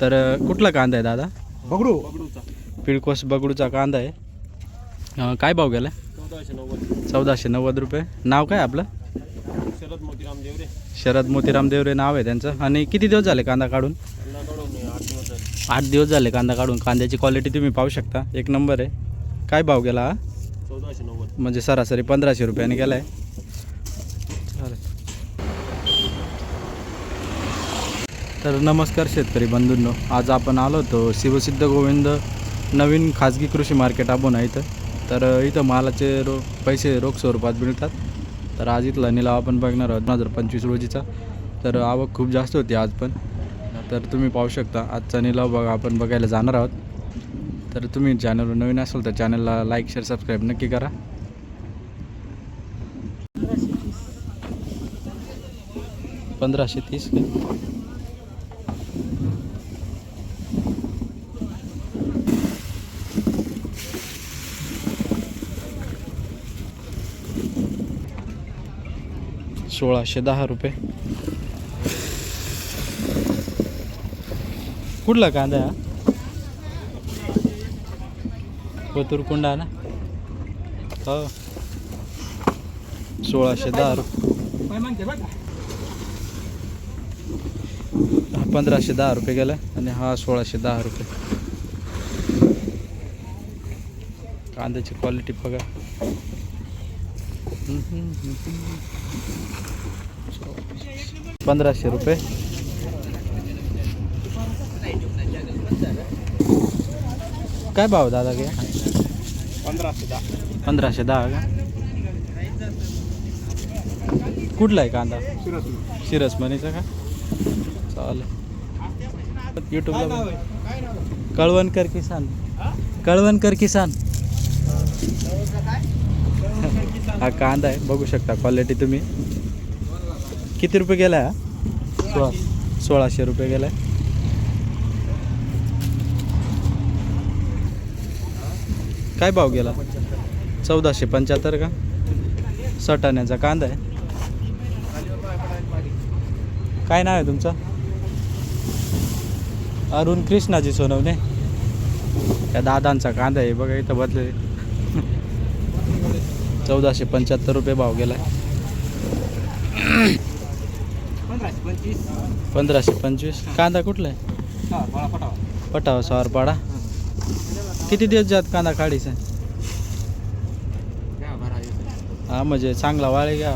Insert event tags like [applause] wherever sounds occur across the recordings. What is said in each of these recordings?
तर कुठला कांदा आहे दादा? बघडू पिळकोस बगडूचा कांदा आहे. काय भाव गेला चौदाशे नव्वद चौदाशे नव्वद रुपये. नाव काय आपलं? शरद मोतीराम देवरे शरद मोतीराम देवरे नाव आहे त्यांचं. आणि किती दिवस झाले कांदा काढून? आठ दिवस झाले कांदा काढून. कांद्याची क्वालिटी तुम्ही पाहू शकता. एक नंबर आहे. काय भाव गेला हा? चौदाशे नव्वद. म्हणजे सरासरी पंधराशे रुपयाने गेला आहे तर नमस्कार शेतकरी बंधूंनो. आज आपण आलो होतो शिवसिद्ध गोविंद नवीन खाजगी कृषी मार्केट आपण आहे इथं. तर इथं मालाचे रो पैसे रोख स्वरूपात मिळतात. तर आज इथला निलाव आपण बघणार आहोत दोन हजार पंचवीस रोजीचा. तर आवक खूप जास्त होती आज पण. तर तुम्ही पाहू शकता आजचा निलाव बघा आपण बघायला जाणार आहोत. तर तुम्ही चॅनलवर नवीन असाल तर चॅनलला लाईक शेअर सबस्क्राईब नक्की करा. पंधराशे तीस सोळाशे दहा रुपये. कुठला कांदा कोतुरकुंडा हा? कुंडा ना? हो. सोळाशे दहा रुपये हा पंधराशे दहा रुपये गेला आणि हा सोळाशे दहा रुपये. कांद्याची क्वालिटी बघा. पंधराशे रुपये. काय भाव दादा काय पंधराशे दहा. पंधराशे दहा का? कुठला आहे कांदा? शिरस मनीचा का? चालेल. यूट्यूबला. कळवणकर किसान. कळवणकर किसान. [laughs] हा कांदा आहे बघू शकता क्वालिटी तुम्ही. किती रुपये गेला हा? सोळा. सोळाशे रुपये गेलाय काय भाव गेला? चौदाशे पंच्याहत्तर का? सटाण्याचा कांदा आहे. काय नाव आहे तुमचं? अरुण कृष्णाजी सोनवणे. त्या दादांचा कांदा आहे बघा इथं बदले चौदाशे पंच्याहत्तर रुपये भाव गेला पंधराशे पंचवीस. कांदा कुठला आहे? पटावा पटाव सावरपाडा किती दिवस जात कांदा काढीचा? हा म्हणजे चांगला वाळे घ्या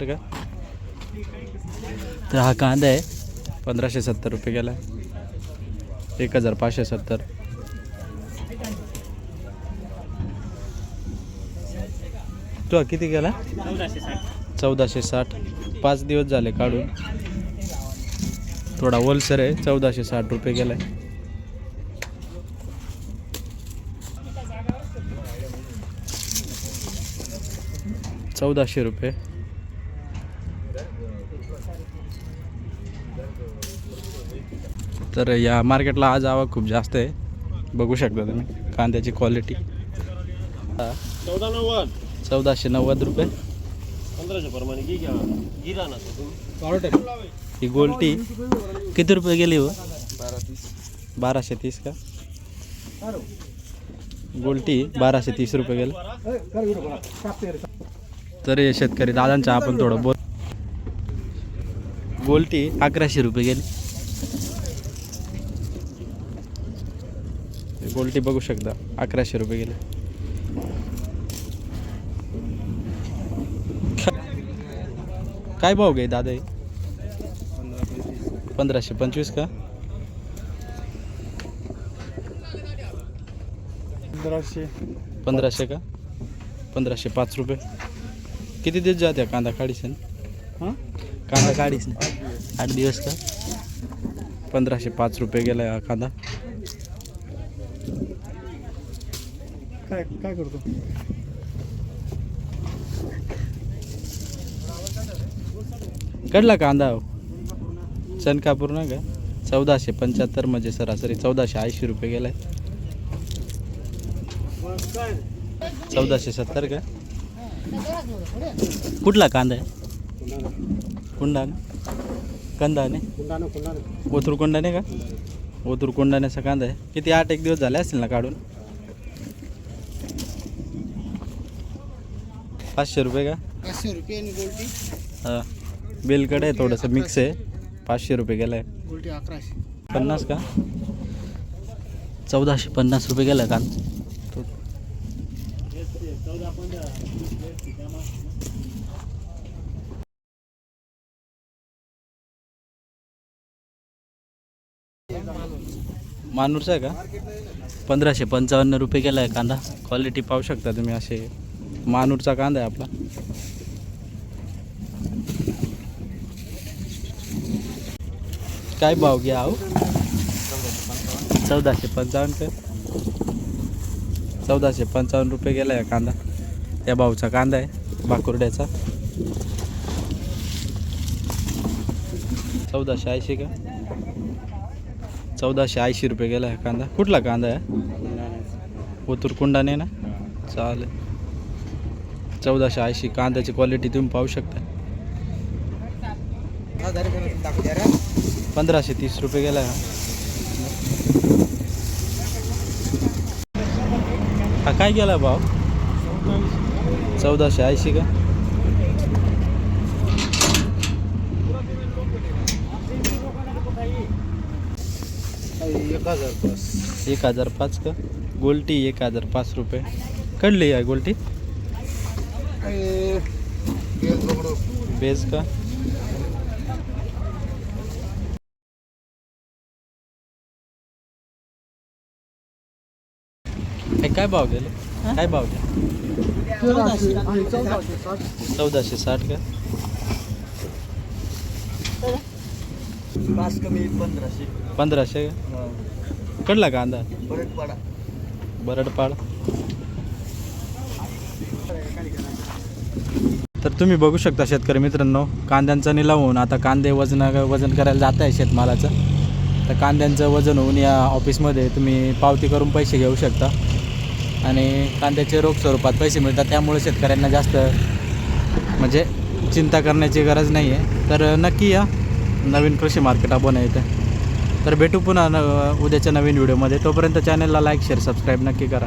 का? तर हा कांदा आहे. पंधराशे सत्तर रुपये गेला एक हजार पाचशे सत्तर. तो किती गेला? चौदाशे साठ. चौदाशे साठ पाच दिवस झाले काढून. थोडा ओलसर आहे चौदाशे साठ रुपये गेलाय. चौदाशे रुपये. तर या मार्केटला आज आवक खूप जास्त आहे. बघू शकता तुम्ही कांद्याची क्वालिटी चौदा नव्वद. चौदाशे नव्वद रुपये. ही गोल्टी. किती रुपये गेली हो? बाराशे तीस का? गोल्टी बाराशे तीस रुपये गेलं. तर हे शेतकरी दादांचा आपण थोडं बोल गोल्टी अकराशे रुपये गेली. गोल्टी बघू शकता अकराशे रुपये गेले. काय भाव गे दादा हे? पंधराशे. पंचवीस का? पंधराशे. पंधराशे का? पंधराशे पाच रुपये. किती दिवस जात्या कांदा काढीस हां? कांदा काढीस आठ दिवस का? पंधराशे पाच रुपये गेला हा कांदा. काय काय करतो? कडला कांदा हो. चनकापूर ना का? चौदाशे पंच्याहत्तर म्हणजे सरासरी चौदाशे ऐंशी रुपये गेलाय. चौदाशे सत्तर का? कुठला कांदा आहे? कुंडाने कंदाने कुंडानं कुंडानं ओतूर कोंडाने का? ओतूर कोंडाण्याचा कांदा आहे. किती आठ एक दिवस झाले असतील ना काढून? पाचशे रुपये का? पाचशे रुपये हां. बेलकडे आहे थोडंसं मिक्स आहे. पाचशे रुपये गेला आहे गोल्टी अकराशे. पन्नास का? चौदाशे पन्नास रुपये गेला कांदा तो मानूरचा आहे का? पंधराशे पंचावन्न रुपये गेला आहे कांदा. क्वालिटी पाहू शकता तुम्ही असे मानूरचा कांदा आहे आपला. काय भाव घ्या अहो चौदाशे पंचावन्न का चौदाशे पंचावन्न रुपये गेला आहे कांदा. त्या भाऊचा कांदा आहे बाकुर्ड्याचा. चौदाशे ऐंशी का? चौदाशे ऐंशी रुपये गेला आहे कांदा. कुठला कांदा आहे? ओतूर कुंडाने ना? चालेल. चौदाशे ऐंशी कांद्याची क्वालिटी तुम्ही पाहू शकता. पंधराशे तीस रुपये गेला हा. काय गेला भाव? चौदाशे ऐंशी का? एक हजार पाच एक हजार पाच का? गोल्टी एक हजार पाच रुपये. कडली आहे गोल्टी? बेज का? काय भाव गेले? काय भाव गेले? चौदाशे. साठ का? पंधराशे. पंधराशे का? कडला कांदा परत पाडा बरडपाड. तर तुम्ही बघू शकता शेतकरी मित्रांनो कांद्यांचा निलाव होऊन आता कांदे वजन वजन करायला जात आहे शेतमालाचं. तर कांद्यांचं वजन होऊन या ऑफिसमध्ये तुम्ही पावती करून पैसे घेऊ शकता. आणि कांद्याचे रोख स्वरूपात पैसे मिळतात त्यामुळे शेतकऱ्यांना जास्त म्हणजे चिंता करण्याची गरज नाही आहे तर नक्की या. नवीन कृषी मार्केट आपण आहे तर भेटू पुन्हा न उद्याच्या नवीन व्हिडिओमध्ये. तोपर्यंत चॅनलला लाईक शेअर सबस्क्राईब नक्की करा.